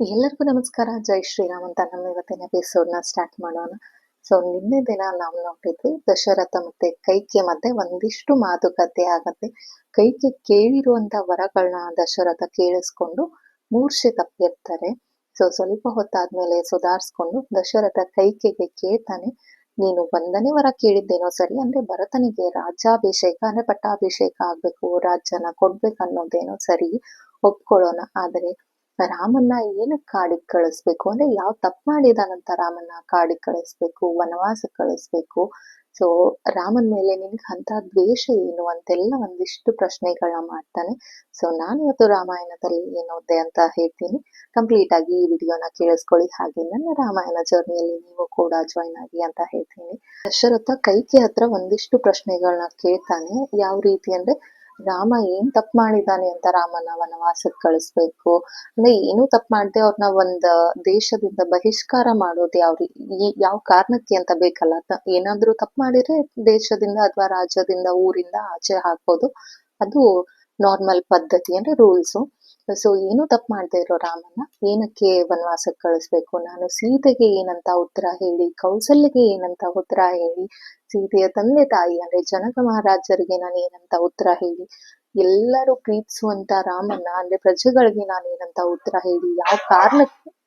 ಎಲ್ಲರಿಗೂ ನಮಸ್ಕಾರ. ಜೈ ಶ್ರೀರಾಮ್ ಅಂತ ನಮ್ಮ ಇವತ್ತಿನ ಎಪಿಸೋಡ್ನ ಸ್ಟಾರ್ಟ್ ಮಾಡೋಣ. ಸೊ ನಿನ್ನೆ ದಿನ ನಾವು ನೋಡಿದ್ವಿ, ದಶರಥ ಮತ್ತೆ ಕೈಕೆ ಮತ್ತೆ ಒಂದಿಷ್ಟು ಮಾತುಕತೆ ಆಗತ್ತೆ. ಕೈಕೆ ಕೇಳಿರುವಂತ ವರಗಳನ್ನ ದಶರಥ ಕೇಳಿಸ್ಕೊಂಡು ಮೂರ್ಛೆ ತಪ್ಪಿರ್ತಾರೆ ಸೊ ಸ್ವಲ್ಪ ಹೊತ್ತಾದ್ಮೇಲೆ ಸುಧಾರಿಸ್ಕೊಂಡು ದಶರಥ ಕೈಕೆಗೆ ಕೇಳ್ತಾನೆ, ನೀನು ಒಂದನೇ ವರ ಕೇಳಿದ್ದೇನೋ ಸರಿ ಅಂದ್ರೆ ಭರತನಿಗೆ ರಾಜ್ಯಾಭಿಷೇಕ ಅಂದ್ರೆ ಪಟ್ಟಾಭಿಷೇಕ ಆಗ್ಬೇಕು, ರಾಜ್ಯನ ಕೊಡ್ಬೇಕು ಅನ್ನೋದೇನೋ ಸರಿ ಒಪ್ಕೊಳ್ಳೋಣ. ಆದರೆ ರಾಮನ್ನ ಏನಕ್ಕೆ ಕಾಡಿಗೆ ಕಳಿಸ್ಬೇಕು? ಅಂದ್ರೆ ಯಾವ ತಪ್ಪು ಮಾಡಿದಾನಂತ ರಾಮನ್ನ ಕಾಡಿಗೆ ಕಳಿಸ್ಬೇಕು, ವನವಾಸ ಕಳಿಸ್ಬೇಕು. ಸೊ ರಾಮನ್ ಮೇಲೆ ನಿನ್ಗೆ ಅಂತ ದ್ವೇಷ ಏನು? ಅಂತೆಲ್ಲ ಒಂದಿಷ್ಟು ಪ್ರಶ್ನೆಗಳನ್ನ ಮಾಡ್ತಾನೆ. ಸೊ ನಾನಿವತ್ತು ರಾಮಾಯಣದಲ್ಲಿ ಏನು ಓದ್ದೆ ಅಂತ ಹೇಳ್ತೀನಿ. ಕಂಪ್ಲೀಟ್ ಆಗಿ ಈ ವಿಡಿಯೋನ ಕೇಳಿಸ್ಕೊಳ್ಳಿ. ಹಾಗೆ ನನ್ನ ರಾಮಾಯಣ ಜರ್ನಿಯಲ್ಲಿ ನೀವು ಕೂಡ ಜಾಯ್ನ್ ಆಗಿ ಅಂತ ಹೇಳ್ತೀನಿ. ದಶರಥ ಕೈಕಿ ಹತ್ರ ಒಂದಿಷ್ಟು ಪ್ರಶ್ನೆಗಳನ್ನ ಕೇಳ್ತಾನೆ. ಯಾವ ರೀತಿ ಅಂದ್ರೆ ರಾಮ ಏನ್ ತಪ್ಪು ಮಾಡಿದಾನೆ ಅಂತ ರಾಮನ ವನವಾಸಕ್ಕೆ ಕಳಿಸ್ಬೇಕು? ಅಂದ್ರೆ ಏನು ತಪ್ಪು ಮಾಡದೆ ಅವ್ರನ್ನ ಒಂದ್ ದೇಶದಿಂದ ಬಹಿಷ್ಕಾರ ಮಾಡೋದು ಯಾವ ಯಾವ ಕಾರಣಕ್ಕೆ ಅಂತ ಬೇಕಲ್ಲ. ಏನಾದ್ರೂ ತಪ್ಪು ಮಾಡಿದ್ರೆ ದೇಶದಿಂದ ಅಥವಾ ರಾಜ್ಯದಿಂದ ಊರಿಂದ ಆಚೆ ಹಾಕೋದು ಅದು ನಾರ್ಮಲ್ ಪದ್ಧತಿ, ಅಂದ್ರೆ ರೂಲ್ಸು ಸೊ ಏನು ತಪ್ಪು ಮಾಡದೆ ಇರೋ ರಾಮನ ಏನಕ್ಕೆ ವನವಾಸಕ್ಕೆ ಕಳಿಸ್ಬೇಕು? ನಾನು ಸೀತೆಗೆ ಏನಂತ ಉತ್ತರ ಹೇಳಿ, ಕೌಸಲ್ಯಗೆ ಏನಂತ ಉತ್ತರ ಹೇಳಿ, ಸೀತೆಯ ತಂದೆ ತಾಯಿ ಅಂದ್ರೆ ಜನಕ ಮಹಾರಾಜರಿಗೆ ನಾನು ಏನಂತ ಉತ್ತರ ಹೇಳಿ, ಎಲ್ಲರೂ ಪ್ರೀತಿಸುವಂತ ರಾಮನ ಅಂದ್ರೆ ಪ್ರಜೆಗಳಿಗೆ ನಾನು ಏನಂತ ಉತ್ತರ ಹೇಳಿ, ಯಾವ ಕಾರಣ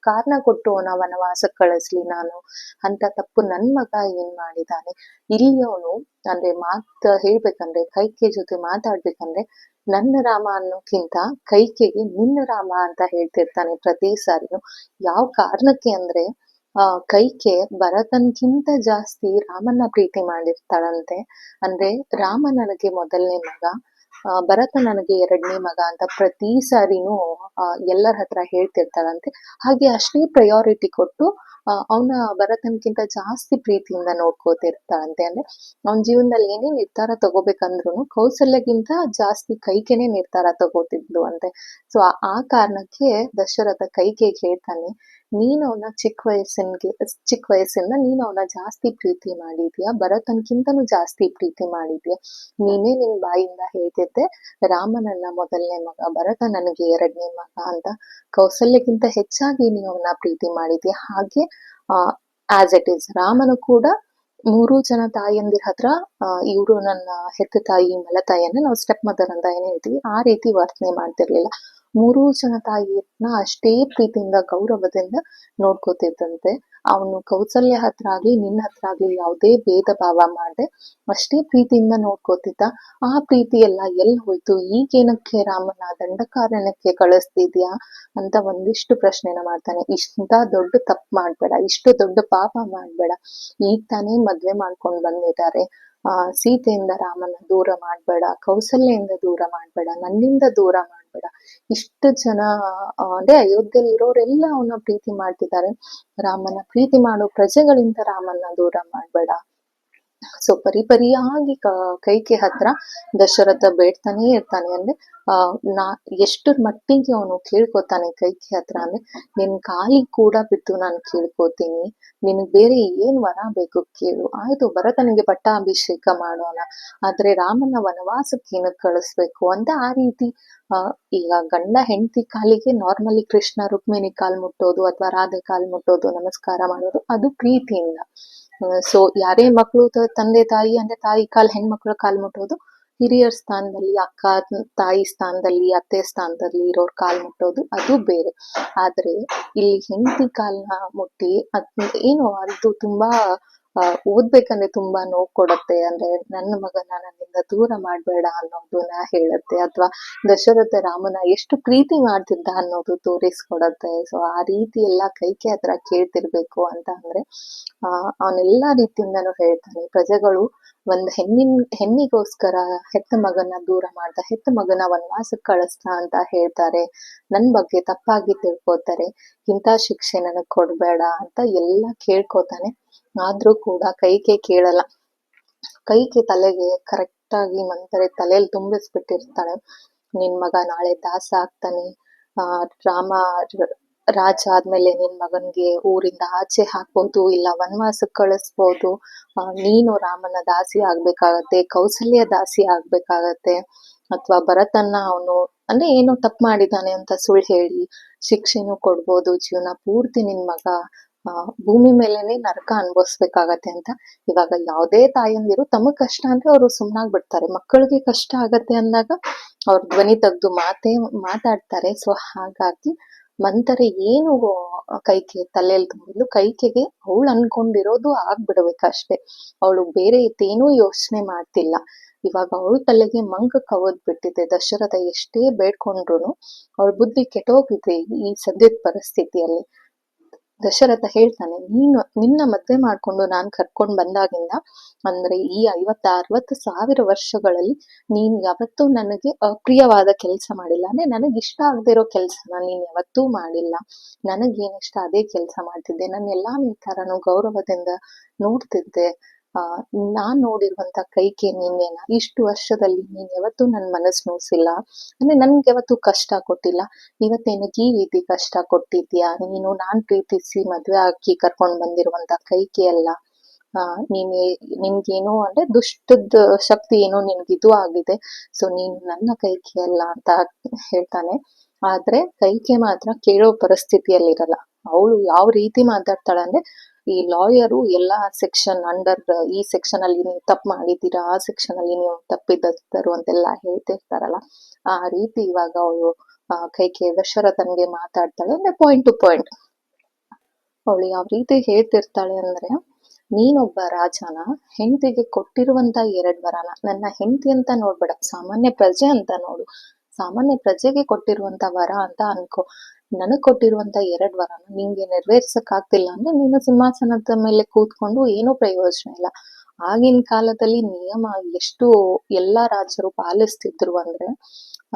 ಕಾರಣ ಕೊಟ್ಟು ಅವನ ವನವಾಸಕ್ಕೆ ಕಳಿಸ್ಲಿ ನಾನು? ಅಂತ ತಪ್ಪು ನನ್ ಮಗ ಏನ್ ಮಾಡಿದಾನೆ? ಇಲ್ಲಿ ಅವನು ಅಂದ್ರೆ ಮಾತ್ ಹೇಳ್ಬೇಕಂದ್ರೆ, ಕೈಕೆ ಜೊತೆ ಮಾತಾಡ್ಬೇಕಂದ್ರೆ ನನ್ನ ರಾಮ ಅನ್ನೋಕ್ಕಿಂತ ಕೈಕೆಗೆ ನಿನ್ನ ರಾಮ ಅಂತ ಹೇಳ್ತಿರ್ತಾನೆ ಪ್ರತಿ ಸಾರಿನೂ. ಯಾವ ಕಾರಣಕ್ಕೆ ಅಂದ್ರೆ, ಆ, ಕೈಕೆ ಭರತನ್ಗಿಂತ ಜಾಸ್ತಿ ರಾಮನ್ನ ಪ್ರೀತಿ ಮಾಡಿರ್ತಾಳಂತೆ. ಅಂದ್ರೆ ರಾಮ ನನಗೆ ಮೊದಲನೇ ಮಗ ಭರತ ನನಗೆ ಎರಡನೇ ಮಗ ಅಂತ ಪ್ರತಿ ಸಾರಿನೂ ಎಲ್ಲರ ಹತ್ರ ಹೇಳ್ತಿರ್ತಾಳಂತೆ. ಹಾಗೆ ಅಷ್ಟೇ ಪ್ರಯಾರಿಟಿ ಕೊಟ್ಟು ಅವನ ಭರತನ್ಕಿಂತ ಜಾಸ್ತಿ ಪ್ರೀತಿಯಿಂದ ನೋಡ್ಕೋತಿರ್ತಾಳಂತೆ. ಅಂದ್ರೆ ಅವನ ಜೀವನದಲ್ಲಿ ಏನೇ ನಿರ್ಧಾರ ತಗೋಬೇಕಂದ್ರು ಕೌಸಲ್ಯಗಿಂತ ಜಾಸ್ತಿ ಕೈಕೆನೆ ನಿರ್ಧಾರ ತಗೋತಿದ್ಲು ಅಂತೆ. ಸೊ ಆ ಕಾರಣಕ್ಕೆ ದಶರಥ ಕೈಕೆಗೆ ಹೇಳ್ತಾನೆ ನೀನ್ ಅವನ ಚಿಕ್ಕ ವಯಸ್ಸಿನ್ಗೆ, ಚಿಕ್ಕ ವಯಸ್ಸಿಂದ ನೀನು ಅವನ ಜಾಸ್ತಿ ಪ್ರೀತಿ ಮಾಡಿದ್ಯಾ? ಭರತನ್ಕಿಂತನೂ ಜಾಸ್ತಿ ಪ್ರೀತಿ ಮಾಡಿದ್ಯಾ? ನೀನೇ ನಿನ್ ಬಾಯಿಂದ ಹೇಳ್ತಿದ್ದೆ ರಾಮ ನನ್ನ ಮೊದಲನೇ ಮಗ, ಭರತ ನನಗೆ ಎರಡನೇ ಮಗ ಅಂತ. ಕೌಸಲ್ಯಕ್ಕಿಂತ ಹೆಚ್ಚಾಗಿ ನೀನು ಅವನ ಪ್ರೀತಿ ಮಾಡಿದ್ಯಾ? ಹಾಗೆ ಆಸ್ ಇಟ್ ಈಸ್ ರಾಮನು ಕೂಡ ಮೂರು ಜನ ತಾಯಿಯಂದಿರ ಹತ್ರ ಇವರು ನನ್ನ ಹೆತ್ತ ತಾಯಿ ಮಲತಾಯಿಯನ್ನ ನಾವು ಸ್ಟೆಪ್ ಮದರ್ ಅಂತ ಏನ್ ಹೇಳ್ತೀವಿ, ಆ ರೀತಿ ವರ್ತನೆ ಮಾಡ್ತಿರ್ಲಿಲ್ಲ. ಮೂರು ಜನ ತಾಯಿಯನ್ನ ಅಷ್ಟೇ ಪ್ರೀತಿಯಿಂದ, ಗೌರವದಿಂದ ನೋಡ್ಕೋತಿದ್ದಂತೆ. ಅವನು ಕೌಸಲ್ಯ ಹತ್ರ ಆಗ್ಲಿ, ನಿನ್ನ ಹತ್ರ ಆಗ್ಲಿ ಯಾವುದೇ ಭೇದ ಭಾವ ಮಾಡದೆ ಅಷ್ಟೇ ಪ್ರೀತಿಯಿಂದ ನೋಡ್ಕೋತಿದ್ದ. ಆ ಪ್ರೀತಿ ಎಲ್ಲ ಎಲ್ಲಿ ಹೋಯ್ತು? ಈಗೇನಕ್ಕೆ ರಾಮನ ದಂಡಕಾರಣ್ಯಕ್ಕೆ ಕಳಿಸ್ತಿದ್ಯಾ ಅಂತ ಒಂದಿಷ್ಟು ಪ್ರಶ್ನೆನ ಮಾಡ್ತಾನೆ. ಇಷ್ಟ ದೊಡ್ಡ ತಪ್ಪು ಮಾಡ್ಬೇಡ, ಇಷ್ಟು ದೊಡ್ಡ ಪಾಪ ಮಾಡ್ಬೇಡ. ಈಗ ತಾನೇ ಮದ್ವೆ ಮಾಡ್ಕೊಂಡು ಬಂದಿದ್ದಾರೆ. ಆ, ಸೀತೆಯಿಂದ ರಾಮನ ದೂರ ಮಾಡ್ಬೇಡ ಕೌಸಲ್ಯದಿಂದ ದೂರ ಮಾಡ್ಬೇಡ, ನನ್ನಿಂದ ದೂರ ಮಾಡ್ಬೇಡ ಇಷ್ಟು ಜನ ಅಂದ್ರೆ ಅಯೋಧ್ಯೆಯಲ್ಲಿ ಇರೋರೆಲ್ಲ ಅವನ ಪ್ರೀತಿ ಮಾಡ್ತಿದ್ದಾರೆ. ರಾಮನ ಪ್ರೀತಿ ಮಾಡೋ ಪ್ರಜೆಗಳಿಂದ ರಾಮನ ದೂರ ಮಾಡ್ಬೇಡ. ಸೊ ಪರಿಪರಿಯಾಗಿ ಕ- ಕೈಕೆ ಹತ್ರ ದಶರಥ ಬೇಡ್ತಾನೆ ಇರ್ತಾನೆ ಅಂದ್ರೆ, ಆ, ನಾ ಎಷ್ಟರ ಮಟ್ಟಿಗೆ ಅವನು ಕೇಳ್ಕೊತಾನೆ ಕೈಕೆ ಹತ್ರ ಅಂದ್ರೆ, ನಿನ್ ಕಾಲಿಗೆ ಕೂಡ ಬಿದ್ದು ನಾನು ಕೇಳ್ಕೊತೀನಿ, ನಿನಗ್ ಬೇರೆ ಏನ್ ವರ ಬೇಕು ಕೇಳು. ಆಯ್ತು, ಭರತನಿಗೆ ಪಟ್ಟಾಭಿಷೇಕ ಮಾಡೋಣ, ಆದ್ರೆ ರಾಮನ ವನವಾಸಕ್ಕೆ ಏನಕ್ ಕಳಿಸ್ಬೇಕು ಅಂತ ಆ ರೀತಿ ಈಗ ಗಂಡ ಹೆಂಡತಿ ಕಾಲಿಗೆ ನಾರ್ಮಲಿ ಕೃಷ್ಣ, ರುಕ್ಮಿಣಿ ಕಾಲ್ ಮುಟ್ಟೋದು ಅಥವಾ ರಾಧೆ ಕಾಲ್ ಮುಟ್ಟೋದು, ನಮಸ್ಕಾರ ಮಾಡೋದು, ಅದು ಪ್ರೀತಿಯಿಂದ. ಸೊ ಯಾರೇ ಮಕ್ಕಳು ತಂದೆ ತಾಯಿ ಅಂದ್ರೆ ತಾಯಿ ಕಾಲ್, ಹೆಣ್ಮಕ್ಳ ಕಾಲ್ ಮುಟ್ಟೋದು, ಹಿರಿಯರ್ ಸ್ಥಾನದಲ್ಲಿ, ಅಕ್ಕ, ತಾಯಿ ಸ್ಥಾನದಲ್ಲಿ, ಅತ್ತೆ ಸ್ಥಾನದಲ್ಲಿ ಇರೋರ್ ಕಾಲ್ ಮುಟ್ಟೋದು, ಅದು ಬೇರೆ. ಆದ್ರೆ ಇಲ್ಲಿ ಹೆಂಡತಿ ಕಾಲ್ನ ಮುಟ್ಟಿ ಅದ್, ಏನು ಅದು ತುಂಬಾ ಆ, ಓದ್ಬೇಕಂದ್ರೆ ತುಂಬಾ ನೋವು ಕೊಡತ್ತೆ. ಅಂದ್ರೆ ನನ್ನ ಮಗನ ನನ್ನಿಂದ ದೂರ ಮಾಡ್ಬೇಡ ಅನ್ನೋದನ್ನ ಹೇಳುತ್ತೆ. ಅಥವಾ ದಶರಥ ರಾಮನ ಎಷ್ಟು ಪ್ರೀತಿ ಮಾಡ್ತಿದ್ದ ಅನ್ನೋದು ತೋರಿಸ್ಕೊಡತ್ತೆ. ಸೊ ಆ ರೀತಿ ಎಲ್ಲ ಕೈಕೆ ಹತ್ರ ಕೇಳ್ತಿರ್ಬೇಕು ಅಂತ ಅಂದ್ರೆ ಅಹ್ ಅವನೆಲ್ಲಾ ರೀತಿಯಿಂದನೂ ಹೇಳ್ತಾನೆ. ಪ್ರಜೆಗಳು ಒಂದ್ ಹೆಣ್ಣಿನ ಹೆಣ್ಣಿಗೋಸ್ಕರ ಹೆತ್ತ ಮಗನ ದೂರ ಮಾಡ್ತಾ ಹೆತ್ತ ಮಗನ ವನವಾಸಕ್ಕೆ ಕಳಿಸ್ತಾ ಅಂತ ಹೇಳ್ತಾರೆ. ನನ್ ಬಗ್ಗೆ ತಪ್ಪಾಗಿ ತಿಳ್ಕೊತಾರೆ. ಇಂಥ ಶಿಕ್ಷೆ ನನಗ್ ಕೊಡ್ಬೇಡ ಅಂತ ಎಲ್ಲ ಕೇಳ್ಕೊತಾನೆ. ಆದ್ರೂ ಕೂಡ ಕೈಗೆ ಕೇಳಲ್ಲ. ಕೈಗೆ ತಲೆಗೆ ಕರೆಕ್ಟ್ ಆಗಿ ಮಂತ್ರೆ, ತಲೆಯಲ್ಲಿ ತುಂಬಿಸ್ಬಿಟ್ಟಿರ್ತಾಳೆ. ನಿನ್ ಮಗ ನಾಳೆ ದಾಸ ಆಗ್ತಾನೆ. ಆ, ರಾಮ ರಾಜ ಆದ್ಮೇಲೆ ನಿನ್ ಮಗನ್ಗೆ ಊರಿಂದ ಆಚೆ ಹಾಕ್ಬೋದು, ಇಲ್ಲ ವನವಾಸಕ್ಕೆ ಕಳಿಸ್ಬೋದು. ನೀನು ರಾಮನ ದಾಸಿ ಆಗ್ಬೇಕಾಗತ್ತೆ, ಕೌಸಲ್ಯ ದಾಸಿ ಆಗ್ಬೇಕಾಗತ್ತೆ, ಅಥವಾ ಭರತನ್ನ ಅವನು, ಅಂದ್ರೆ ಏನೋ ತಪ್ಪು ಮಾಡಿದ್ದಾನೆ ಅಂತ ಸುಳ್ಳು ಹೇಳಿ ಶಿಕ್ಷೆನೂ ಕೊಡ್ಬೋದು, ಜೀವನ ಪೂರ್ತಿ ನಿನ್ ಮಗ ಆ, ಭೂಮಿ ಮೇಲೆನೆ ನರಕ ಅನುಭವಿಸ್ಬೇಕಾಗತ್ತೆ ಅಂತ. ಇವಾಗ ಯಾವುದೇ ತಾಯಂದಿರು ತಮಗ್ ಕಷ್ಟ ಅಂದ್ರೆ ಅವರು ಸುಮ್ನಾಗ್ ಬಿಡ್ತಾರೆ. ಮಕ್ಕಳಿಗೆ ಕಷ್ಟ ಆಗತ್ತೆ ಅಂದಾಗ ಅವ್ರ ಧ್ವನಿ ತೆಗ್ದು ಮಾತೇ, ಮಾತಾಡ್ತಾರೆ. ಸೊ ಹಾಗಾಗಿ ಮಂತರ ಏನು ಕೈಕೆ ತಲೆಯಲ್ಲಿ ತುಂಬಿದ್ಲು ಕೈಕೆಗೆ ಅವಳು ಅನ್ಕೊಂಡಿರೋದು ಆಗ್ಬಿಡ್ಬೇಕಷ್ಟೇ ಅವಳು ಬೇರೆ ಏನೂ ಯೋಚನೆ ಮಾಡ್ತಿಲ್ಲ. ಇವಾಗ ಅವಳ ತಲೆಗೆ ಮಂಕ ಕವದ್ ಬಿಟ್ಟಿದೆ. ದಶರಥ ಎಷ್ಟೇ ಬೇಡ್ಕೊಂಡ್ರು ಅವಳ ಬುದ್ಧಿ ಕೆಟ್ಟೋಗಿದೆ ಈ ಸದ್ಯದ ಪರಿಸ್ಥಿತಿಯಲ್ಲಿ. ದಶರಥ ಹೇಳ್ತಾನೆ, ನೀನು ನಿನ್ನ ಮದ್ವೆ ಮಾಡ್ಕೊಂಡು ನಾನ್ ಕರ್ಕೊಂಡ್ ಬಂದಾಗಿಂದ, ಅಂದ್ರೆ ಈ ಐವತ್ತ ಅರವತ್ತು ಸಾವಿರ ವರ್ಷಗಳಲ್ಲಿ ನೀನ್ ಯಾವತ್ತೂ ನನಗೆ ಅಪ್ರಿಯವಾದ ಕೆಲಸ ಮಾಡಿಲ್ಲ. ಅಂದ್ರೆ ನನಗ್ ಇಷ್ಟ ಆಗದೆ ಇರೋ ಕೆಲ್ಸನ ನೀನ್ ಯಾವತ್ತೂ ಮಾಡಿಲ್ಲ. ನನಗ್ ಏನ್ ಇಷ್ಟ ಅದೇ ಕೆಲಸ ಮಾಡ್ತಿದ್ದೆ. ನನ್ನ ಎಲ್ಲಾ ನಿರ್ಧಾರನು ಗೌರವದಿಂದ ನೋಡ್ತಿದ್ದೆ. ಆ, ನಾನ್ ನೋಡಿರುವಂತ ಕೈಕೆ ನೀನೇನ ಇಷ್ಟು ವರ್ಷದಲ್ಲಿ ನೀನ್ ಯಾವತ್ತೂ ನನ್ ಮನಸ್ ನೋಸಿಲ್ಲ ಅಂದ್ರೆ ನನ್ಗೆ ಯಾವತ್ತೂ ಕಷ್ಟ ಕೊಟ್ಟಿಲ್ಲ. ಇವತ್ತೇನಕ್ಕೆ ಈ ರೀತಿ ಕಷ್ಟ ಕೊಟ್ಟಿದ್ಯಾ ನೀನು, ನಾನ್ ಪ್ರೀತಿಸಿ ಮದ್ವೆ ಹಾಕಿ ಕರ್ಕೊಂಡ್ ಬಂದಿರುವಂತ ಕೈಕೆ ಅಲ್ಲ. ಆ, ನೀನ್ ನಿನ್ಗೇನೋ ಅಂದ್ರೆ ದುಷ್ಟದ ಶಕ್ತಿ ಏನೋ ನಿನ್ಗೆ ಇದು ಆಗಿದೆ. ಸೊ ನೀನು ನನ್ನ ಕೈಕೆ ಅಲ್ಲ ಅಂತ ಹೇಳ್ತಾನೆ. ಆದ್ರೆ ಕೈಕೆ ಮಾತ್ರ ಕೇಳೋ ಪರಿಸ್ಥಿತಿಯಲ್ಲಿರಲ್ಲ. ಅವಳು ಯಾವ ರೀತಿ ಮಾತಾಡ್ತಾಳೆ ಅಂದ್ರೆ ಈ ಲಾಯರು ಎಲ್ಲಾ ಸೆಕ್ಷನ್ ಅಂಡರ್, ಈ ಸೆಕ್ಷನ್ ಅಲ್ಲಿ ನೀವು ತಪ್ಪು ಮಾಡಿದ್ದೀರಾ, ಆ ಸೆಕ್ಷನ್ ಅಲ್ಲಿ ನೀವು ತಪ್ಪಿದ್ದರು ಅಂತೆಲ್ಲ ಹೇಳ್ತಿರ್ತಾರಲ್ಲ, ಆ ರೀತಿ ಇವಾಗ ಅವಳು ಕೈ ಕೈಕೆ ದಶರಥನ್ಗೆ ಮಾತಾಡ್ತಾಳೆ, ಅಂದ್ರೆ ಪಾಯಿಂಟ್ ಟು ಪಾಯಿಂಟ್ ಅವಳು ಯಾವ ರೀತಿ ಹೇಳ್ತಿರ್ತಾಳೆ ಅಂದ್ರೆ, ನೀನೊಬ್ಬ ರಾಜನ, ಹೆಂಡತಿಗೆ ಕೊಟ್ಟಿರುವಂತ ಎರಡ್ ವರನ, ನನ್ನ ಹೆಂಡತಿ ಅಂತ ನೋಡ್ಬೇಡ, ಸಾಮಾನ್ಯ ಪ್ರಜೆ ಅಂತ ನೋಡು, ಸಾಮಾನ್ಯ ಪ್ರಜೆಗೆ ಕೊಟ್ಟಿರುವಂತ ವರ ಅಂತ ಅನ್ಕೋ. ನನಗ್ ಕೊಟ್ಟಿರುವಂತ ಎರಡ್ ವರನ ನಿಂಗೆ ನೆರವೇರ್ಸಕ್ ಆಗ್ತಿಲ್ಲ ಅಂದ್ರೆ ನೀನು ಸಿಂಹಾಸನದ ಮೇಲೆ ಕೂತ್ಕೊಂಡು ಏನೂ ಪ್ರಯೋಜನ ಇಲ್ಲ. ಆಗಿನ ಕಾಲದಲ್ಲಿ ನಿಯಮ ಎಷ್ಟು ಎಲ್ಲಾ ರಾಜರು ಪಾಲಿಸ್ತಿದ್ರು ಅಂದ್ರೆ,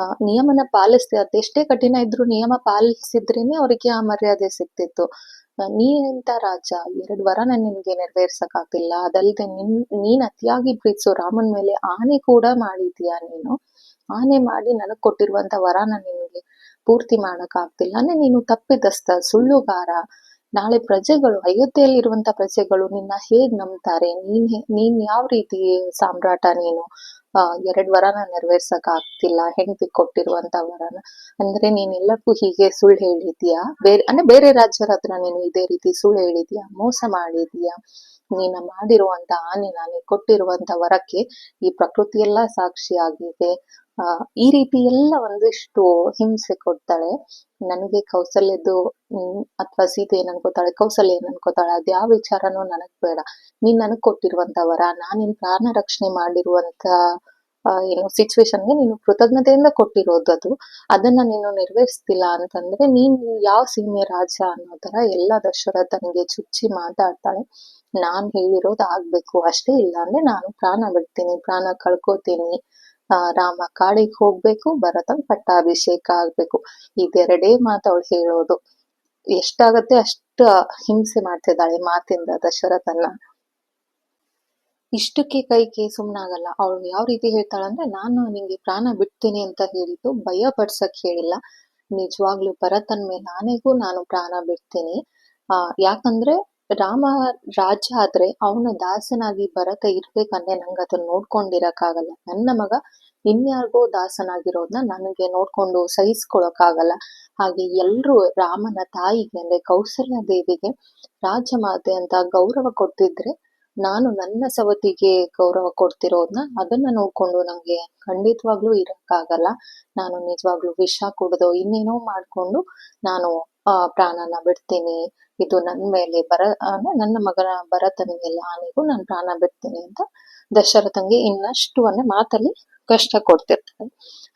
ಆ, ನಿಯಮನ ಪಾಲಿಸ್ತಿ ಅದೆಷ್ಟೇ ಕಠಿಣ ಇದ್ರು ನಿಯಮ ಪಾಲಿಸಿದ್ರೇನೆ ಅವ್ರಿಗೆ ಆ ಮರ್ಯಾದೆ ಸಿಗ್ತಿತ್ತು. ನೀ ಎಂತ ರಾಜ, ಎರಡ್ ವರನ ನಿನ್ಗೆ ನೆರವೇರ್ಸಕ್ ಆಗ್ತಿಲ್ಲ. ಅದಲ್ದೆ ನಿನ್, ನೀನ್ ಅತಿಯಾಗಿ ಪ್ರೀತಿಸೋ, ರಾಮನ್ ಮೇಲೆ ಆನೆ ಕೂಡ ಮಾಡಿದ್ಯಾ ನೀನು? ಆನೆ ಮಾಡಿ ನನಗ್ ಕೊಟ್ಟಿರುವಂತ ವರನ ನಿನ್ಗೆ. ಪೂರ್ತಿ ಮಾಡಕ್ ಆಗ್ತಿಲ್ಲ ಅಂದ್ರೆ ನೀನು ತಪ್ಪಿದಸ್ತ ಸುಳ್ಳುಗಾರ, ನಾಳೆ ಪ್ರಜೆಗಳು ಅಯೋಧ್ಯೆಯಲ್ಲಿರುವಂತ ಪ್ರಜೆಗಳು ನಿನ್ನ ಹೇಗ್ ನಂಬ್ತಾರೆ? ನೀನ್ ನೀನ್ ಯಾವ ರೀತಿ ಸಾಮ್ರಾಟ ನೀನು, ಆ, ಎರಡ್ ವರನ ನೆರವೇರ್ಸಕ್ ಆಗ್ತಿಲ್ಲ ಹೆಂಡತಿ ಕೊಟ್ಟಿರುವಂತ ವರನ. ಅಂದ್ರೆ ನೀನ್ ಹೀಗೆ ಸುಳ್ಳು ಹೇಳಿದ್ಯಾ? ಬೇರೆ, ಅಂದ್ರೆ ಬೇರೆ ರಾಜ್ಯರ ಹತ್ರ ನೀನು ಇದೇ ರೀತಿ ಸುಳ್ಳು ಹೇಳಿದ್ಯಾ? ಮೋಸ ಮಾಡಿದ್ಯಾ? ನೀನ ಮಾಡಿರುವಂತ ಆನೆ ನಾನು ಕೊಟ್ಟಿರುವಂತ ವರಕ್ಕೆ ಈ ಪ್ರಕೃತಿ ಎಲ್ಲಾ ಸಾಕ್ಷಿಯಾಗಿದೆ. ಈ ರೀತಿ ಎಲ್ಲ ಒಂದಿಷ್ಟು ಹಿಂಸೆ ಕೊಡ್ತಾಳೆ. ನನಗೆ ಕೌಸಲ್ಯದ್ದು ಅಥವಾ ಸೀತೆ ಏನ್ ಅನ್ಕೋತಾಳೆ, ಕೌಸಲ್ಯ ಏನ್ ಅನ್ಕೋತಾಳೆ, ಅದ್ ಯಾವ ವಿಚಾರನೂ ನನಗ್ ಬೇಡ. ನೀನ್ ನನಗ್ ಕೊಟ್ಟಿರುವಂತ ವರ ನಾನ್ ನಿನ್ ಪ್ರಾಣ ರಕ್ಷಣೆ ಮಾಡಿರುವಂತ ಏನು ಸಿಚುವೇಶನ್ಗೆ ನೀನು ಕೃತಜ್ಞತೆಯಿಂದ ಕೊಟ್ಟಿರೋದು ಅದು. ಅದನ್ನ ನೀನು ನೆರವೇರಿಸ್ತಿಲ್ಲ ಅಂತಂದ್ರೆ ನೀನ್ ಯಾವ ಸೀಮೆ ರಾಜ ಅನ್ನೋ ತರ ಎಲ್ಲಾ ದಶರಥನಿಗೆ ಚುಚ್ಚಿ ಮಾತಾಡ್ತಾಳೆ. ನಾನ್ ಹೇಳಿರೋದು ಆಗ್ಬೇಕು. ಅಷ್ಟೇ ಇಲ್ಲ ಅಂದ್ರೆ ನಾನು ಪ್ರಾಣ ಬಿಡ್ತೀನಿ, ಪ್ರಾಣ ಕಳ್ಕೊತೀನಿ. ರಾಮ ಕಾಡಿಗೆ ಹೋಗ್ಬೇಕು, ಭರತನ್ ಪಟ್ಟಾಭಿಷೇಕ ಆಗ್ಬೇಕು. ಇದೆರಡೇ ಮಾತು ಅವಳು ಹೇಳೋದು. ಎಷ್ಟಾಗತ್ತೆ ಅಷ್ಟ ಹಿಂಸೆ ಮಾಡ್ತಿದ್ದಾಳೆ ಮಾತಿಂದ ದಶರಥನ್ನ. ಇಷ್ಟಕ್ಕೆ ಕೈಗೆ ಸುಮ್ಮನಾಗಲ್ಲ ಅವಳು ಯಾವ ರೀತಿ ಹೇಳ್ತಾಳಂದ್ರೆ ನಾನು ನಿಂಗೆ ಪ್ರಾಣ ಬಿಡ್ತೀನಿ ಅಂತ ಹೇಳಿದ್ದು ಭಯ ಪಡ್ಸಕ್ ಹೇಳಿಲ್ಲ. ನಿಜವಾಗ್ಲೂ ಭರತನ್ ಮೇಲೆ ನಾನೇಗೂ ನಾನು ಪ್ರಾಣ ಬಿಡ್ತೀನಿ. ಆ, ಯಾಕಂದ್ರೆ ರಾಮ ರಾಜ ಆದ್ರೆ ಅವನ ದಾಸನಾಗಿ ಭರತ ಇರ್ಬೇಕಂದ್ರೆ ನಂಗೆ ಅದನ್ನ ನೋಡ್ಕೊಂಡಿರಕ್ಕಾಗಲ್ಲ. ನನ್ನ ಮಗ ಇನ್ಯಾರಿಗೋ ದಾಸನಾಗಿರೋದ್ನ ನನಗೆ ನೋಡ್ಕೊಂಡು ಸಹಿಸ್ಕೊಳಕ್ಕಾಗಲ್ಲ. ಹಾಗೆ ಎಲ್ರು ರಾಮನ ತಾಯಿಗೆ ಅಂದ್ರೆ ಕೌಸಲ್ಯ ದೇವಿಗೆ ರಾಜಮಾತೆ ಅಂತ ಗೌರವ ಕೊಡ್ತಿದ್ರೆ ನಾನು ನನ್ನ ಸವತಿಗೆ ಗೌರವ ಕೊಡ್ತಿರೋದ್ನ ಅದನ್ನ ನೋಡ್ಕೊಂಡು ನಂಗೆ ಖಂಡಿತವಾಗ್ಲೂ ಇರಕ್ಕಾಗಲ್ಲ. ನಾನು ನಿಜವಾಗ್ಲೂ ವಿಷ ಕುಡ್ದು ಇನ್ನೇನೋ ಮಾಡ್ಕೊಂಡು ನಾನು ಆ ಪ್ರಾಣನ ಬಿಡ್ತೀನಿ. ಇದು ನನ್ನ ಮೇಲೆ ಬರ ನನ್ನ ಮಗನ ಭರತನ ಮೇಲೆ ಆನೆಗೂ ನಾನು ಪ್ರಾಣ ಬಿಡ್ತೀನಿ ಅಂತ ದಶರಥಂಗೆ ಇನ್ನಷ್ಟು ಅಂದ್ರೆ ಮಾತಲ್ಲಿ ಕಷ್ಟ ಕೊಡ್ತಿರ್ತಾನೆ.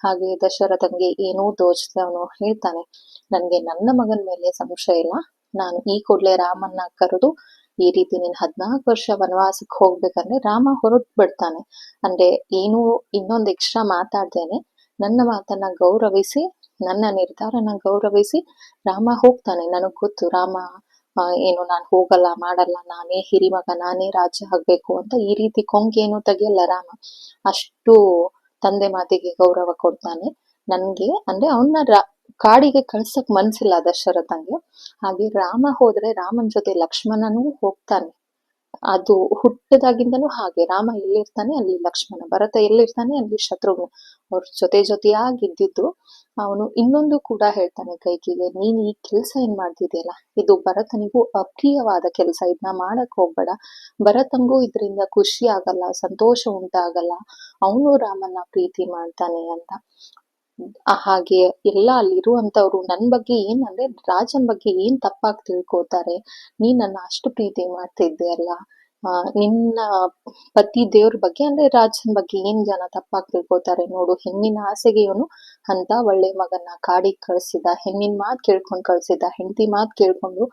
ಹಾಗೆ ದಶರಥಂಗೆ ಏನೂ ದೋಚದವನು ಹೇಳ್ತಾನೆ, ನನ್ಗೆ ನನ್ನ ಮಗನ ಮೇಲೆ ಸಂಶಯ ಇಲ್ಲ. ನಾನು ಈ ಕೂಡಲೇ ರಾಮನ್ನ ಕರೆದು ಈ ರೀತಿ ನೀನ್ ಹದ್ನಾಲ್ಕು ವರ್ಷ ವನವಾಸಕ್ಕೆ ಹೋಗ್ಬೇಕಂದ್ರೆ ರಾಮ ಹೊರಟ್ ಬಿಡ್ತಾನೆ ಅಂದ್ರೆ ಏನು ಇನ್ನೊಂದು ಎಕ್ಸ್ಟ್ರಾ ಮಾತಾಡ್ದೇನೆ. ನನ್ನ ಮಾತನ್ನ ಗೌರವಿಸಿ, ನನ್ನ ನಿರ್ಧಾರನ ಗೌರವಿಸಿ ರಾಮ ಹೋಗ್ತಾನೆ. ನನಗ್ ಗೊತ್ತು ರಾಮ ಏನು ನಾನು ಹೋಗಲ್ಲ, ಮಾಡಲ್ಲ, ನಾನೇ ಹಿರಿಮಗ, ನಾನೇ ರಾಜ ಆಗ್ಬೇಕು ಅಂತ ಈ ರೀತಿ ಕೊಂಕೇನು ತೆಗಿಯಲ್ಲ ರಾಮ. ಅಷ್ಟು ತಂದೆ ಮಾತಿಗೆ ಗೌರವ ಕೊಡ್ತಾನೆ. ನನ್ಗೆ ಅಂದ್ರೆ ಅವನ್ನ ಕಾಡಿಗೆ ಕಳ್ಸಕ್ ಮನ್ಸಿಲ್ಲ ದಶರಥಂಗೆ. ಹಾಗೆ ರಾಮ ಹೋದ್ರೆ ರಾಮನ್ ಜೊತೆ ಲಕ್ಷ್ಮಣನೂ ಹೋಗ್ತಾನೆ. ಅದು ಹುಟ್ಟದಾಗಿಂದನೂ ಹಾಗೆ ರಾಮ ಎಲ್ಲಿರ್ತಾನೆ ಅಲ್ಲಿ ಲಕ್ಷ್ಮಣ ಭರತ ಎಲ್ಲಿರ್ತಾನೆ ಅಲ್ಲಿ ಶತ್ರುಘ್ನ ಅವ್ರ ಜೊತೆ ಜೊತೆಯಾಗಿದ್ದಿದ್ದು ಅವನು ಇನ್ನೊಂದು ಕೂಡ ಹೇಳ್ತಾನೆ ಕೈಕಿಗೆ, ನೀನ್ ಈ ಕೆಲಸ ಏನ್ ಮಾಡ್ತಿದ್ಯಲ್ಲ ಇದು ಭರತನಿಗೂ ಅಪ್ರಿಯವಾದ ಕೆಲಸ. ಇದನ್ನ ಮಾಡಕ್ ಹೋಗ್ಬೇಡ. ಭರತಂಗೂ ಇದರಿಂದ ಖುಷಿ ಆಗಲ್ಲ, ಸಂತೋಷ ಉಂಟಾಗಲ್ಲ. ಅವನು ರಾಮನ ಪ್ರೀತಿ ಮಾಡ್ತಾನೆ ಅಂತ. ಹಾಗೆ ಎಲ್ಲ ಅಲ್ಲಿರುವಂಥವ್ರು ನನ್ನ ಬಗ್ಗೆ ಏನ್ ಅಂದ್ರೆ ರಾಜನ್ ಬಗ್ಗೆ ಏನ್ ತಪ್ಪಾಗಿ ತಿಳ್ಕೊತಾರೆ? ನೀ ನನ್ನ ಅಷ್ಟು ಪ್ರೀತಿ ಮಾಡ್ತಿದ್ದೆ ಅಲ್ಲ ನಿನ್ನ ಪತಿ ದೇವ್ರ ಬಗ್ಗೆ ಅಂದ್ರೆ ರಾಜನ್ ಬಗ್ಗೆ ಏನ್ ಜನ ತಪ್ಪಾಗಿ ತಿಳ್ಕೊತಾರೆ ನೋಡು. ಹೆಣ್ಣಿನ ಆಸೆಗೆ ಇವನು ಅಂತ ಒಳ್ಳೆ ಮಗನ್ನ ಕಾಡಿಗೆ ಕಳ್ಸಿದ. ಹೆಣ್ಣಿನ ಮಾತ್ ಕೇಳ್ಕೊಂಡ್ ಕಳ್ಸಿದ. ಹೆಂಡತಿ ಮಾತ್ ಕೇಳ್ಕೊಂಡು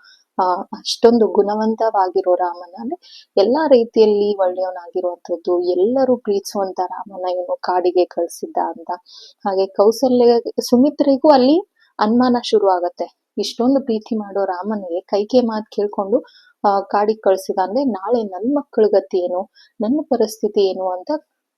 ಅಷ್ಟೊಂದು ಗುಣವಂತವಾಗಿರೋ ರಾಮನ, ಅಂದ್ರೆ ಎಲ್ಲಾ ರೀತಿಯಲ್ಲಿ ಒಳ್ಳೆಯವನಾಗಿರುವಂತದ್ದು ಎಲ್ಲರೂ ಪ್ರೀತಿಸುವಂತ ರಾಮನ ಇವನು ಕಾಡಿಗೆ ಕಳಿಸಿದ್ದ ಅಂತ. ಹಾಗೆ ಕೌಸಲ್ಯ, ಸುಮಿತ್ರಿಗೂ ಅಲ್ಲಿ ಅನುಮಾನ ಶುರು ಆಗತ್ತೆ ಇಷ್ಟೊಂದು ಪ್ರೀತಿ ಮಾಡೋ ರಾಮನಿಗೆ ಕೈಕೆ ಮಾತು ಕೇಳ್ಕೊಂಡು, ಆ, ಕಾಡಿಗೆ ಕಳಿಸಿದ ಅಂದ್ರೆ, ನಾಳೆ ನನ್ನ ಮಕ್ಕಳ ಗತಿ ಏನು, ನನ್ನ ಪರಿಸ್ಥಿತಿ ಏನು ಅಂತ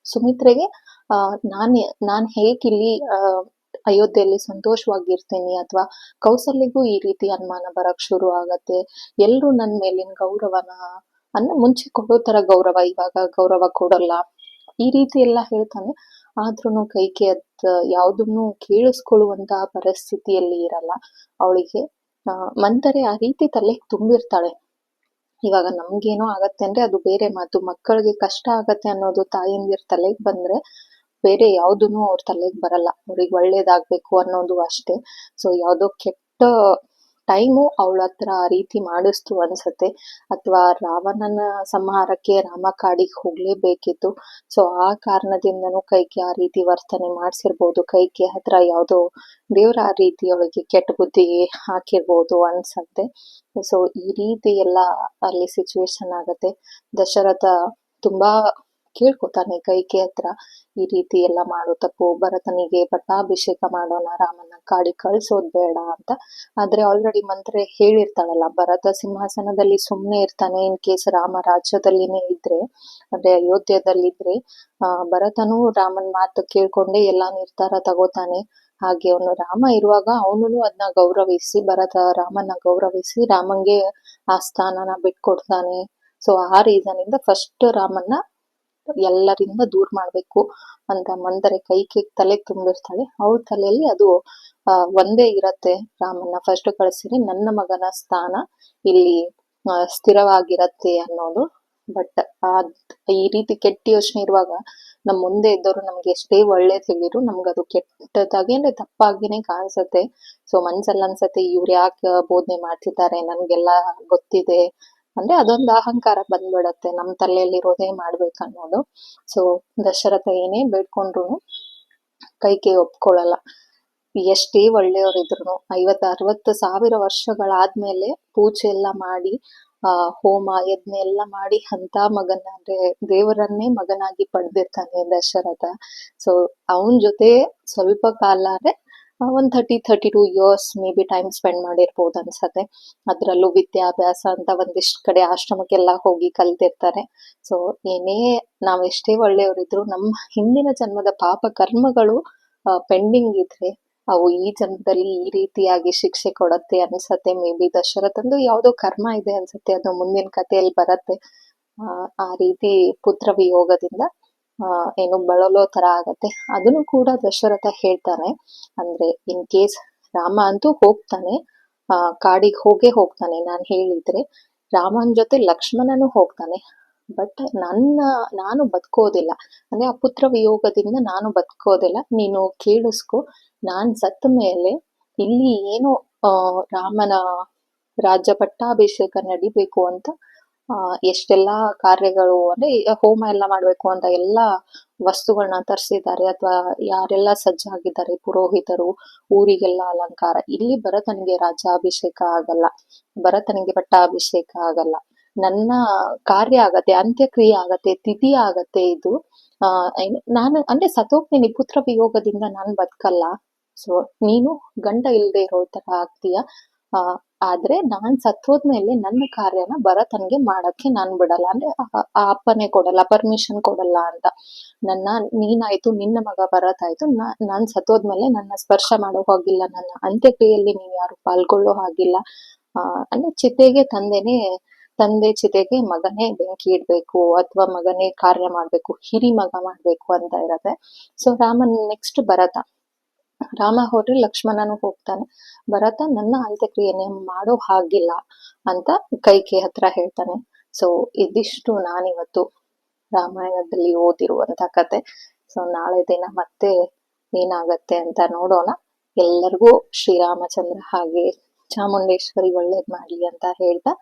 ಸುಮಿತ್ರೆಗೆ, ಆ, ನಾನ್ ನಾನ್ ಹೇಗಿಲ್ಲಿ, ಆ ಅಯೋಧ್ಯೆಯಲ್ಲಿ ಸಂತೋಷವಾಗಿರ್ತೀನಿ ಅಥವಾ ಕೌಸಲ್ಯಗೂ ಈ ರೀತಿ ಅನುಮಾನ ಬರಕ್ ಶುರು ಆಗತ್ತೆ. ಎಲ್ರು ನನ್ ಮೇಲಿನ ಗೌರವನ, ಅನ್ನ ಮುಂಚೆ ಕೊಡೋ ತರ ಗೌರವ, ಇವಾಗ ಗೌರವ ಕೊಡಲ್ಲ. ಈ ರೀತಿ ಎಲ್ಲ ಹೇಳ್ತಾನೆ. ಆದ್ರೂ ಕೈಕೆ ಅದ್ ಯಾವ್ದನ್ನು ಕೇಳಿಸ್ಕೊಳ್ಳುವಂತಹ ಪರಿಸ್ಥಿತಿಯಲ್ಲಿ ಇರಲ್ಲ. ಅವಳಿಗೆ ಮಂತರೆ ಆ ರೀತಿ ತಲೆಗೆ ತುಂಬಿರ್ತಾಳೆ. ಇವಾಗ ನಮ್ಗೇನೋ ಆಗತ್ತೆ ಅಂದ್ರೆ ಅದು ಬೇರೆ ಮಾತು. ಮಕ್ಕಳಿಗೆ ಕಷ್ಟ ಆಗತ್ತೆ ಅನ್ನೋದು ತಾಯಂದಿರ್ ತಲೆಗೆ ಬಂದ್ರೆ ಬೇರೆ ಯಾವ್ದುನು ಅವ್ರ ತಲೆಗ್ ಬರಲ್ಲ. ಅವ್ರಿಗೆ ಒಳ್ಳೇದಾಗ್ಬೇಕು ಅನ್ನೋದು ಅಷ್ಟೇ. ಸೊ ಯಾವ್ದೋ ಕೆಟ್ಟ ಟೈಮು ಅವಳ ಹತ್ರ ಆ ರೀತಿ ಮಾಡಿಸ್ತು ಅನ್ಸತ್ತೆ. ಅಥವಾ ರಾವಣನ ಸಂಹಾರಕ್ಕೆ ರಾಮ ಕಾಡಿಗೆ ಹೋಗ್ಲೇಬೇಕಿತ್ತು. ಸೊ ಆ ಕಾರಣದಿಂದನೂ ಕೈಕೆ ಆ ರೀತಿ ವರ್ತನೆ ಮಾಡಿಸಿರ್ಬೋದು. ಕೈಕೆ ಹತ್ರ ಯಾವುದೋ ದೇವ್ರ ಆ ರೀತಿ ಅವಳಿಗೆ ಕೆಟ್ಟ ಬುದ್ಧಿ ಹಾಕಿರ್ಬೋದು ಅನ್ಸತ್ತೆ. ಸೊ ಈ ರೀತಿ ಎಲ್ಲ ಅಲ್ಲಿ ಸಿಚುವೇಶನ್ ಆಗತ್ತೆ. ದಶರಥ ತುಂಬಾ ಕೇಳ್ಕೊತಾನೆ ಕೈಕೆ ಹತ್ರ ಈ ರೀತಿ ಎಲ್ಲ ಮಾಡೋ, ತಪ್ಪು, ಭರತನಿಗೆ ಪಟ್ಟಾಭಿಷೇಕ ಮಾಡೋಣ, ರಾಮನ ಕಾಡಿ ಕಳ್ಸೋದ್ ಬೇಡ ಅಂತ. ಆದ್ರೆ ಆಲ್ರೆಡಿ ಮಂತ್ರೆ ಹೇಳಿರ್ತಾಳಲ್ಲ, ಭರತ ಸಿಂಹಾಸನದಲ್ಲಿ ಸುಮ್ನೆ ಇರ್ತಾನೆ ಇನ್ ಕೇಸ್ ರಾಮ ರಾಜ್ಯದಲ್ಲಿನೇ ಇದ್ರೆ, ಅಂದ್ರೆ ಅಯೋಧ್ಯದಲ್ಲಿದ್ರೆ ಆ, ಭರತನು ರಾಮನ್ ಮಾತು ಕೇಳ್ಕೊಂಡೆ ಎಲ್ಲಾ ನಿರ್ಧಾರ ತಗೋತಾನೆ. ಹಾಗೆ ಅವನು ರಾಮ ಇರುವಾಗ ಅವನು ಅದನ್ನ ಗೌರವಿಸಿ, ಭರತ ರಾಮನ ಗೌರವಿಸಿ, ರಾಮಂಗೆ ಆ ಸ್ಥಾನನ ಬಿಟ್ಕೊಡ್ತಾನೆ. ಸೊ ಆ ರೀಸನ್ ಇಂದ ಫಸ್ಟ್ ರಾಮನ್ನ ಎಲ್ಲರಿಂದ ದೂರ ಮಾಡ್ಬೇಕು ಅಂತ ಮಂದರೆ ಕೈಗೆ ತಲೆ ತುಂಬಿರ್ತಾಳೆ ಅವಳ ತಲೆಯಲ್ಲಿ ಅದು ಒಂದೇ ಇರತ್ತೆ ರಾಮನ್ನ ಫಸ್ಟ್ ಕಳ್ಸಿರಿ, ನನ್ನ ಮಗನ ಸ್ಥಾನ ಇಲ್ಲಿ ಸ್ಥಿರವಾಗಿರತ್ತೆ ಅನ್ನೋದು. ಬಟ್ ಆ, ಈ ರೀತಿ ಕೆಟ್ಟ ಯೋಚನೆ ಇರುವಾಗ ನಮ್ ಮುಂದೆ ಇದ್ದವರು ನಮ್ಗೆ ಎಷ್ಟೇ ಒಳ್ಳೆ ತಿಳಿದ್ರು ನಮ್ಗೆ ಅದು ಕೆಟ್ಟದಾಗಿ ಅಂದ್ರೆ ತಪ್ಪಾಗಿನೇ ಕಾಣಿಸತ್ತೆ. ಸೊ ಮನ್ಸಲ್ಲಿ ಅನ್ಸತ್ತೆ, ಇವ್ರು ಯಾಕೆ ಬೋಧನೆ ಮಾಡ್ತಿದ್ದಾರೆ? ನನ್ಗೆಲ್ಲ ಗೊತ್ತಿದೆ. ಅಂದ್ರೆ ಅದೊಂದು ಅಹಂಕಾರ ಬಂದ್ಬಿಡತ್ತೆ ನಮ್ ಮಾಡ್ಬೇಕು ಅನ್ನೋದು. ಸೊ ದಶರಥ ಏನೇ ಬೇಡ್ಕೊಂಡ್ರು ಕೈಗೆ ಒಪ್ಕೊಳ್ಳಲ್ಲ. ಎಷ್ಟೇ ಒಳ್ಳೆಯವರಿದ್ರು ಐವತ್ ಅರವತ್ತು ಸಾವಿರ ವರ್ಷಗಳಾದ್ಮೇಲೆ ಪೂಜೆ ಎಲ್ಲ ಮಾಡಿ, ಆ, ಹೋಮ, ಯಜ್ಞ ಎಲ್ಲ ಮಾಡಿ ಅಂತ ಮಗನ ಅಂದ್ರೆ ದೇವರನ್ನೇ ಮಗನಾಗಿ ಪಡೆದಿರ್ತಾನೆ ದಶರಥ. ಸೊ ಅವನ್ ಜೊತೆ ಸ್ವಲ್ಪ ಕಾಲ ಒಂದ್ thirty thirty two years maybe time spend ಮಾಡಿರ್ಬೋದು ಅನ್ಸತ್ತೆ. ಅದ್ರಲ್ಲೂ ವಿದ್ಯಾಭ್ಯಾಸ ಅಂತ ಒಂದಿಷ್ಟು ಕಡೆ ಆಶ್ರಮಕ್ಕೆಲ್ಲ ಹೋಗಿ ಕಲ್ತಿರ್ತಾರೆ. ಸೊ ಏನೇ ನಾವೆಷ್ಟೇ ಒಳ್ಳೆಯವರಿದ್ರು ನಮ್ಮ ಹಿಂದಿನ ಜನ್ಮದ ಪಾಪ ಕರ್ಮಗಳು ಪೆಂಡಿಂಗ್ ಇದ್ರೆ ಅವು ಈ ಜನ್ಮದಲ್ಲಿ ಈ ರೀತಿಯಾಗಿ ಶಿಕ್ಷೆ ಕೊಡತ್ತೆ ಅನ್ಸತ್ತೆ. ಮೇ ಬಿ ದಶರಥಂದು ಯಾವುದೋ ಕರ್ಮ ಇದೆ ಅನ್ಸತ್ತೆ. ಅದು ಮುಂದಿನ ಕಥೆಯಲ್ಲಿ ಬರತ್ತೆ. ಆ, ರೀತಿ ಪುತ್ರ ವಿಯೋಗದಿಂದ ಆ, ಏನು ಬಳಲೋ ತರ ಆಗತ್ತೆ. ಅದನ್ನು ಕೂಡ ದಶರಥ ಹೇಳ್ತಾನೆ. ಅಂದ್ರೆ ಇನ್ ಕೇಸ್ ರಾಮ ಅಂತೂ ಹೋಗ್ತಾನೆ, ಆ, ಕಾಡಿಗೆ ಹೋಗೇ ಹೋಗ್ತಾನೆ ನಾನ್ ಹೇಳಿದ್ರೆ. ರಾಮನ್ ಜೊತೆ ಲಕ್ಷ್ಮಣನು ಹೋಗ್ತಾನೆ. ಬಟ್ ನನ್ನ, ನಾನು ಬದುಕೋದಿಲ್ಲ. ಅಂದ್ರೆ, ಆ ಪುತ್ರ ವಿಯೋಗದಿಂದ ನಾನು ಬದುಕೋದಿಲ್ಲ. ನೀನು ಕೇಳಿಸ್ಕೊ. ನಾನ್ ಸತ್ತ ಮೇಲೆ ಇಲ್ಲಿ ಏನು ರಾಮನ ರಾಜ್ಯ ಪಟ್ಟಾಭಿಷೇಕ ನಡಿಬೇಕು ಅಂತ ಆ, ಎಷ್ಟೆಲ್ಲಾ ಕಾರ್ಯಗಳು ಅಂದ್ರೆ ಹೋಮ ಎಲ್ಲ ಮಾಡ್ಬೇಕು ಅಂತ ಎಲ್ಲಾ ವಸ್ತುಗಳನ್ನ ತರಿಸಿದ್ದಾರೆ, ಅಥವಾ ಯಾರೆಲ್ಲ ಸಜ್ಜಾಗಿದ್ದಾರೆ, ಪುರೋಹಿತರು, ಊರಿಗೆಲ್ಲ ಅಲಂಕಾರ. ಇಲ್ಲಿ ಭರತನಿಗೆ ರಾಜ್ಯಾಭಿಷೇಕ ಆಗಲ್ಲ, ಭರತನಿಗೆ ಪಟ್ಟಾಭಿಷೇಕ ಆಗಲ್ಲ. ನನ್ನ ಕಾರ್ಯ ಆಗತ್ತೆ, ಅಂತ್ಯಕ್ರಿಯೆ ಆಗತ್ತೆ, ತಿಥಿ ಆಗತ್ತೆ ಇದು. ನಾನು, ಅಂದ್ರೆ ಸತೋಗ್ನಿ ಪುತ್ರ ವಿಯೋಗದಿಂದ ನಾನ್ ಬದುಕಲ್ಲ. ಸೊ ನೀನು ಗಂಡ ಇಲ್ಲದೆ ಇರೋ ತರ ಆಗ್ತೀಯ? ಆದ್ರೆ ನಾನ್ ಸತ್ತೋದ್ಮೇಲೆ ನನ್ನ ಕಾರ್ಯನ ಭರತನ್ಗೆ ಮಾಡಕ್ಕೆ ನಾನ್ ಬಿಡಲ್ಲ. ಅಂದ್ರೆ ಆ- ಅಪ್ಪನೆ ಕೊಡಲ್ಲ ಪರ್ಮಿಷನ್ ಕೊಡಲ್ಲ ಅಂತ. ನನ್ನ, ನೀನಾಯ್ತು, ನಿನ್ನ ಮಗ ಭರತ್ ಆಯ್ತು ನಾನ್ ಸತ್ತೋದ್ಮೇಲೆ ನನ್ನ ಸ್ಪರ್ಶ ಮಾಡೋ ಹಾಗಿಲ್ಲ. ನನ್ನ ಅಂತ್ಯಕ್ರಿಯೆಯಲ್ಲಿ ನೀವು ಯಾರು ಪಾಲ್ಗೊಳ್ಳೋ ಹಾಗಿಲ್ಲ. ಅಂದ್ರೆ ಚಿತೆಗೆ ತಂದೆನೆ, ತಂದೆ ಚಿತೆಗೆ ಮಗನೇ ಬೆಂಕಿ ಇಡ್ಬೇಕು ಅಥವಾ ಮಗನೇ ಕಾರ್ಯ ಮಾಡ್ಬೇಕು, ಹಿರಿ ಮಗ ಮಾಡ್ಬೇಕು ಅಂತ ಇರತ್ತೆ. ಸೊ ರಾಮನ್ ನೆಕ್ಸ್ಟ್ ಭರತ. ರಾಮ ಹೋದ್ರೆ ಲಕ್ಷ್ಮಣನು ಹೋಗ್ತಾನೆ. ಭರತ, ನನ್ನ ಅಂತ್ಯಕ್ರಿಯೆನೇ ಮಾಡೋ ಹಾಗಿಲ್ಲ ಅಂತ ಕೈಕೆ ಹತ್ರ ಹೇಳ್ತಾನೆ. ಸೊ ಇದಿಷ್ಟು ನಾನಿವತ್ತು ರಾಮಾಯಣದಲ್ಲಿ ಓದಿರುವಂತ ಕತೆ. ಸೊ ನಾಳೆ ದಿನ ಮತ್ತೆ ಏನಾಗತ್ತೆ ಅಂತ ನೋಡೋಣ. ಎಲ್ಲರಿಗೂ ಶ್ರೀರಾಮಚಂದ್ರ ಹಾಗೆ ಚಾಮುಂಡೇಶ್ವರಿ ಒಳ್ಳೇದ್ ಮಾಡ್ಲಿ ಅಂತ ಹೇಳ್ತಾ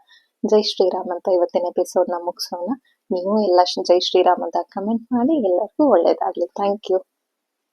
ಜೈ ಶ್ರೀರಾಮ್ ಅಂತ ಇವತ್ತಿನ ಎಪಿಸೋಡ್ನ ಮುಗಿಸೋಣ. ನೀವು ಎಲ್ಲ ಜೈ ಶ್ರೀರಾಮ್ ಅಂತ ಕಮೆಂಟ್ ಮಾಡಿ ಎಲ್ಲರಿಗೂ ಒಳ್ಳೇದಾಗ್ಲಿ. Thank you